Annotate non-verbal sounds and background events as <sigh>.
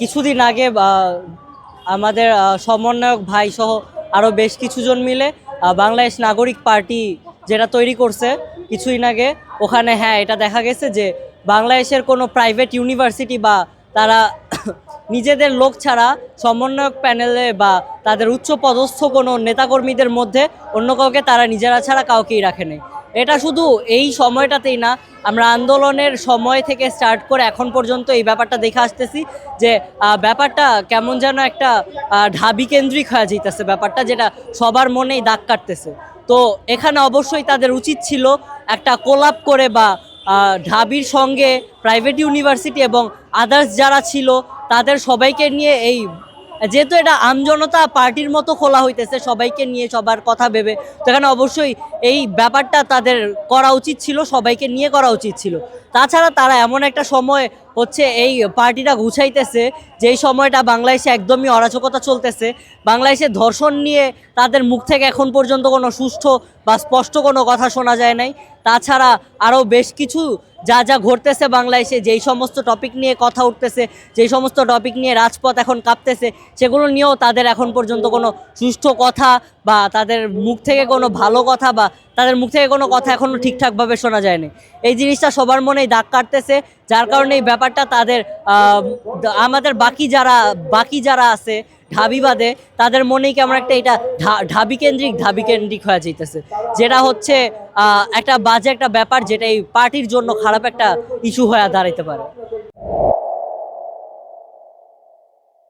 কিছুদিন আগে আমাদের সমন্বয়ক ভাই সহ আরও বেশ কিছুজন মিলে বাংলাদেশ নাগরিক পার্টি যেটা তৈরি করছে কিছুদিন আগে, ওখানে হ্যাঁ এটা দেখা গেছে যে বাংলাদেশের কোনো প্রাইভেট ইউনিভার্সিটি বা তারা <coughs> নিজেদের লোক ছাড়া সমন্বয়ক প্যানেলে বা তাদের উচ্চ পদস্থ কোনো নেতাকর্মীদের মধ্যে অন্য কাউকে তারা নিজেরা ছাড়া কাউকেই রাখে নেই। এটা শুধু এই সময়টাতেই না, আমরা আন্দোলনের সময় থেকে স্টার্ট করে এখন পর্যন্ত এই ব্যাপারটা দেখে আসতেছি যে ব্যাপারটা কেমন যেন একটা ঢাবি কেন্দ্রিক হয়ে যাইতেছে ব্যাপারটা যেটা সবার মনেই দাগ কাটতেছে। তো এখানে অবশ্যই তাদের উচিত ছিল একটা কোলাপ করে বা ঢাবির সঙ্গে প্রাইভেট ইউনিভার্সিটি এবং আদার্স যারা ছিল, তাদের সবাইকে নিয়ে এই যেহেতু এটা আমজনতা পার্টির মতো খোলা হইতেছে, সবাইকে নিয়ে সবার কথা ভেবে, তো এখানে অবশ্যই এই ব্যাপারটা তাদের করা উচিত ছিল, সবাইকে নিয়ে করা উচিত ছিল। তাছাড়া তারা এমন একটা সময় হচ্ছে এই পার্টিটা গুছাইতেছে, যেই সময়টা বাংলাদেশে একদমই অরাজকতা চলতেছে বাংলাদেশে ধর্ষণ নিয়ে তাদের মুখ থেকে এখন পর্যন্ত কোনো সুষ্ঠু বা স্পষ্ট কোনো কথা শোনা যায় নাই। তাছাড়া আরও বেশ কিছু যা যা ঘটতেছে বাংলাদেশে, যেই সমস্ত টপিক নিয়ে কথা উঠতেছে, যেই সমস্ত টপিক নিয়ে রাজপথ এখন কাঁপতেছে, সেগুলো নিয়েও তাদের এখন পর্যন্ত কোনো সুষ্ঠু কথা বা তাদের মুখ থেকে কোনো ভালো কথা বা তাদের মুখ থেকে কোনো কথা এখনও ঠিকঠাকভাবে শোনা যায়নি। এই জিনিসটা সবার মনেই দাগ কাটতেছে, যার কারণে এই ব্যাপারটা তাদের আমাদের বাকি যারা বাকি যারা আছে, ঢাবি বাদে, তাদের মনেই কেমন একটা এটা ঢাবি কেন্দ্রিক ঢাবি কেন্দ্রিক হয়ে যাইতেছে। যেটা হচ্ছে একটা বাজে একটা ব্যাপার যেটা এই পার্টির জন্য খারাপ একটা ইস্যু হয়ে দাঁড়াইতে পারে।